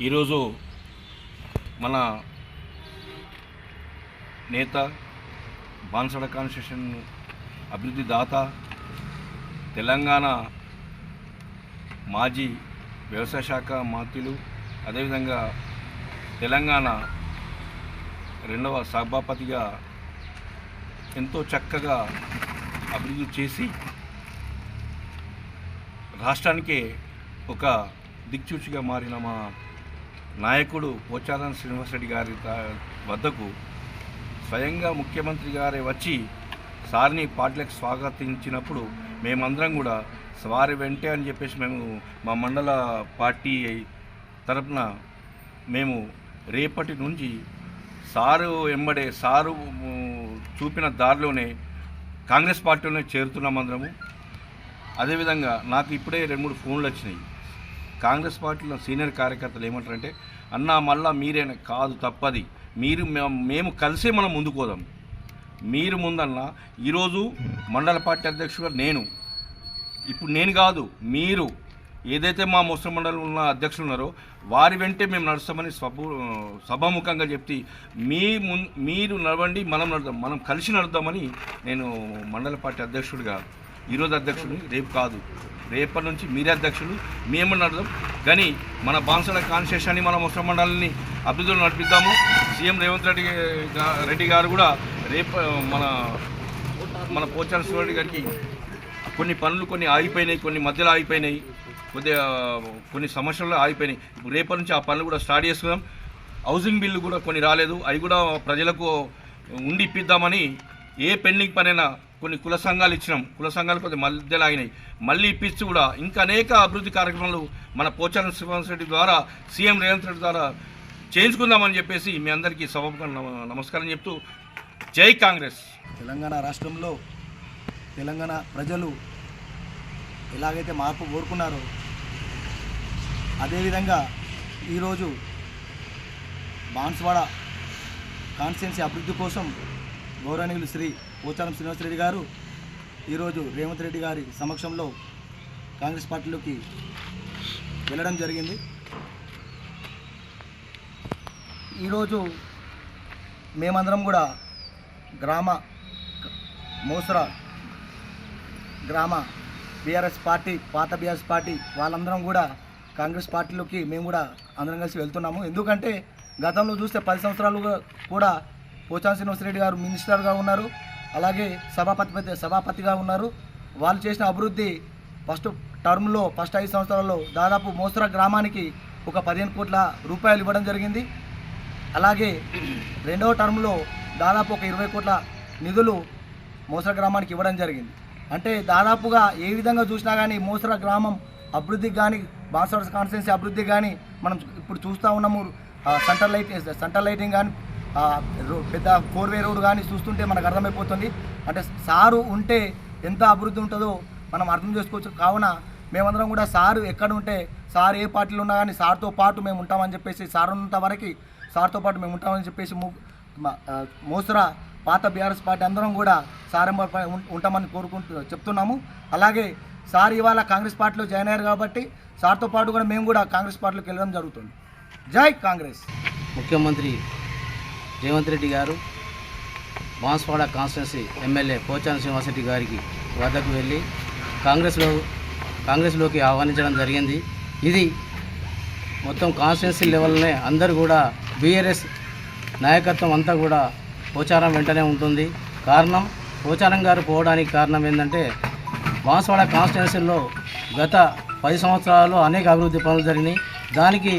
ఈరోజు మన నేత బాన్సడ కాన్స్టిట్యూషన్ అభివృద్ధి దాత తెలంగాణ మాజీ వ్యవసాయ శాఖ మంత్రులు అదేవిధంగా తెలంగాణ రెండవ సభాపతిగా ఎంతో చక్కగా అభివృద్ధి చేసి రాష్ట్రానికే ఒక దిక్చూచిగా మారిన మా నాయకుడు పోచారం శ్రీనివాసరెడ్డి గారి వద్దకు స్వయంగా ముఖ్యమంత్రి గారే వచ్చి సార్ని పార్టీలకు స్వాగతించినప్పుడు మేమందరం కూడా వారి వెంటే అని చెప్పేసి మేము మా మండల పార్టీ తరపున మేము రేపటి నుంచి సారు ఎంబడే సారు చూపిన దారిలోనే కాంగ్రెస్ పార్టీలోనే చేరుతున్నాం అందరము. అదేవిధంగా నాకు ఇప్పుడే రెండు మూడు ఫోన్లు వచ్చినాయి. కాంగ్రెస్ పార్టీలో సీనియర్ కార్యకర్తలు ఏమంటారంటే అన్నా మళ్ళా మీరేనా? కాదు తప్పది. మీరు మేము మేము కలిసే మనం ముందుకోదాం మీరు ముందన్న ఈరోజు మండల పార్టీ అధ్యక్షుడు నేను. ఇప్పుడు నేను కాదు మీరు. ఏదైతే మా ముస్లిం మండలం ఉన్న అధ్యక్షులు ఉన్నారో వారి వెంటే మేము నడుస్తామని సభ సభాముఖంగా చెప్తే మీ మున్ మీరు నడవండి మనం నడుద్దాం. మనం కలిసి నడుద్దామని నేను మండల పార్టీ అధ్యక్షుడిగా ఈరోజు అధ్యక్షుడిని రేపు కాదు. రేపటి నుంచి మీరే అధ్యక్షులు మేము నడదాం కానీ మన బాన్సల కాన్సెషన్ని మన ముస్లిం మండలిని అభివృద్ధిలో నడిపిద్దాము. సీఎం రేవంత్ రెడ్డి రెడ్డి గారు కూడా రేపు మన మన పోచారం రెడ్డి గారికి కొన్ని పనులు కొన్ని ఆగిపోయినాయి కొన్ని మధ్యలో ఆగిపోయినాయి కొద్దిగా కొన్ని సమస్యలు ఆగిపోయినాయి. రేపటి నుంచి ఆ పనులు కూడా స్టార్ట్ చేసుకుందాం. హౌసింగ్ బిల్లు కూడా కొన్ని రాలేదు. అవి కూడా ప్రజలకు ఉండి ఇప్పిద్దామని ఏ పెండింగ్ పనైనా కొన్ని కుల సంఘాలు ఇచ్చినాం. కుల సంఘాలు కొద్ది మధ్యలో ఆగినాయి. మళ్ళీ ఇప్పించి కూడా ఇంకా అనేక అభివృద్ధి కార్యక్రమాలు మన పోచారం శ్రీనివాస్ రెడ్డి ద్వారా సీఎం రేవంత్ రెడ్డి ద్వారా చేయించుకుందామని చెప్పేసి మీ అందరికీ సభకు నమస్కారం చెప్తూ జై కాంగ్రెస్. తెలంగాణ రాష్ట్రంలో తెలంగాణ ప్రజలు ఎలాగైతే మార్పు కోరుకున్నారో అదేవిధంగా ఈరోజు బాన్స్వాడ కాన్స్టిట్యున్సీ అభివృద్ధి కోసం గౌరవనీయులు శ్రీ పోచారం శ్రీనివాసరెడ్డి గారు ఈరోజు రేవంత్ రెడ్డి గారి సమక్షంలో కాంగ్రెస్ పార్టీలోకి వెళ్ళడం జరిగింది. ఈరోజు మేమందరం కూడా గ్రామ మోసరా గ్రామ బీఆర్ఎస్ పార్టీ పాత బీఆర్ఎస్ పార్టీ వాళ్ళందరం కూడా కాంగ్రెస్ పార్టీలోకి మేము కూడా అందరం కలిసి వెళ్తున్నాము. ఎందుకంటే గతంలో చూస్తే పది సంవత్సరాలుగా కూడా పోచాన్ శ్రీనివాసరెడ్డి గారు మినిస్టర్గా ఉన్నారు. అలాగే సభాపతి సభాపతిగా ఉన్నారు. వాళ్ళు చేసిన అభివృద్ధి ఫస్ట్ టర్మ్లో ఫస్ట్ ఐదు సంవత్సరాల్లో దాదాపు మోసరా గ్రామానికి ఒక పదిహేను కోట్ల రూపాయలు ఇవ్వడం జరిగింది. అలాగే రెండవ టర్మ్లో దాదాపు ఒక ఇరవై కోట్ల నిధులు మోసర గ్రామానికి ఇవ్వడం జరిగింది. అంటే దాదాపుగా ఏ విధంగా చూసినా కానీ మోసర గ్రామం అభివృద్ధికి కానీ బాన్సర్ కాన్స్టిట్యున్సీ అభివృద్ధికి కానీ మనం ఇప్పుడు చూస్తూ ఉన్నాము. Centre lighting light central lighting కానీ పెద్ద ఫోర్ వే రోడ్ కానీ చూస్తుంటే మనకు అర్థమైపోతుంది. అంటే సారు ఉంటే ఎంత అభివృద్ధి ఉంటుందో మనం అర్థం చేసుకోవచ్చు. కావున మేమందరం కూడా సారు ఎక్కడ ఉంటే సార్ ఏ పార్టీలో ఉన్నా కానీ సార్తో పాటు మేము ఉంటామని చెప్పేసి సార్ ఉన్నంత వరకు సార్తో పాటు మేము ఉంటామని చెప్పేసి మోసరా పాత బీఆర్ఎస్ పార్టీ అందరం కూడా సార్ ఉంటామని కోరుకుంటూ చెప్తున్నాము. అలాగే సార్ ఇవాళ కాంగ్రెస్ పార్టీలో జాయిన్ అయ్యారు కాబట్టి సార్తో పాటు కూడా మేము కూడా కాంగ్రెస్ పార్టీలోకి వెళ్ళడం జరుగుతుంది. జై కాంగ్రెస్! ముఖ్యమంత్రి రేవంత్ రెడ్డి గారు బాన్స్వాడ కాన్స్టిట్యున్సీ ఎమ్మెల్యే పోచాన శ్రీనివాసరెడ్డి గారికి వద్దకు వెళ్ళి కాంగ్రెస్లో కాంగ్రెస్లోకి ఆహ్వానించడం జరిగింది. ఇది మొత్తం కాన్స్టిట్యున్సీ లెవెల్నే అందరూ కూడా బీఆర్ఎస్ నాయకత్వం అంతా కూడా పోచారం వెంటనే ఉంటుంది. కారణం పోచారం గారు పోవడానికి కారణం ఏంటంటే బాన్స్వాడ కాన్స్టిట్యున్సీలో గత పది సంవత్సరాల్లో అనేక అభివృద్ధి పనులు జరిగినాయి. దానికి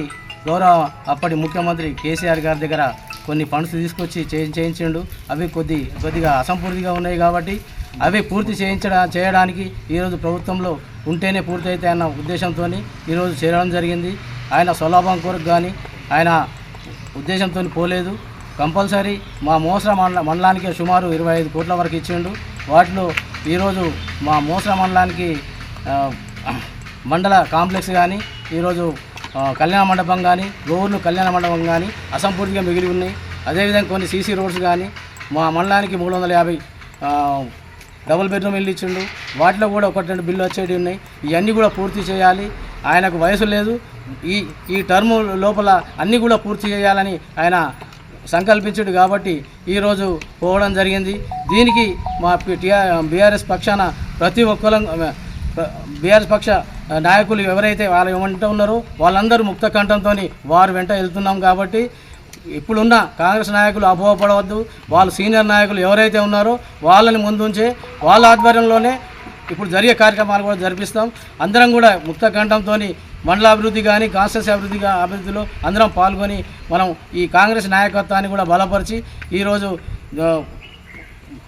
గౌరవ అప్పటి ముఖ్యమంత్రి కేసీఆర్ గారి దగ్గర కొన్ని ఫండ్స్ తీసుకొచ్చి చేయి- చేయించిండు. అవి కొద్ది కొద్దిగా అసంపూర్తిగా ఉన్నాయి కాబట్టి అవి పూర్తి చేయించడా చేయడానికి ఈరోజు ప్రభుత్వంలో ఉంటేనే పూర్తయితే అన్న ఉద్దేశంతో ఈరోజు చేరడం జరిగింది. ఆయన స్వలాభం కొరకు కానీ ఆయన ఉద్దేశంతో పోలేదు. కంపల్సరీ మా మోసర మండల మండలానికి సుమారు ఇరవై ఐదు కోట్ల వరకు ఇచ్చిండు. వాటిలో ఈరోజు మా మోసర మండలానికి మండల కాంప్లెక్స్ కానీ ఈరోజు కళ్యాణ మండపం కానీ గోవులు కళ్యాణ మండపం కానీ అసంపూర్తిగా మిగిలి ఉన్నాయి. అదేవిధంగా కొన్ని సీసీ రోడ్స్ కానీ మా మండలానికి మూడు వందల యాభై డబుల్ బెడ్రూమ్ ఇల్లు ఇచ్చిండు. వాటిలో కూడా ఒకటి రెండు బిల్లు వచ్చేవి ఉన్నాయి. ఇవన్నీ కూడా పూర్తి చేయాలి. ఆయనకు వయసు లేదు. ఈ ఈ టర్మ్ లోపల అన్నీ కూడా పూర్తి చేయాలని ఆయన సంకల్పించాడు కాబట్టి ఈరోజు పోవడం జరిగింది. దీనికి మా టీఆర్ బీఆర్ఎస్ పక్షాన ప్రతి ఒక్కరం బీఆర్ఎస్ పక్ష నాయకులు ఎవరైతే వాళ్ళు వెంట ఉన్నారో వాళ్ళందరూ ముక్త కంఠంతో వారు వెంట వెళ్తున్నాం కాబట్టి ఇప్పుడున్న కాంగ్రెస్ నాయకులు అపోహపడవద్దు. వాళ్ళు సీనియర్ నాయకులు ఎవరైతే ఉన్నారో వాళ్ళని ముందుంచే వాళ్ళ ఆధ్వర్యంలోనే ఇప్పుడు జరిగే కార్యక్రమాలు కూడా జరిపిస్తాం. అందరం కూడా ముక్త కంఠంతో మండల అభివృద్ధి కానీ కాన్స్టిట్యూన్సీ అభివృద్ధి అభివృద్ధిలో అందరం పాల్గొని మనం ఈ కాంగ్రెస్ నాయకత్వాన్ని కూడా బలపరిచి ఈరోజు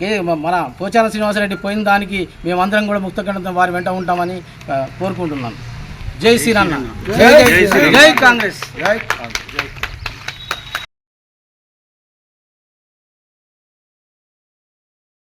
కే- మన పోచాల శ్రీనివాసరెడ్డి పోయిన దానికి మేమందరం కూడా ముక్త కంఠంతో వారి వెంట ఉంటామని కోరుకుంటున్నాను. జై శ్రీరామ్ జై జై జై కాంగ్రెస్. జై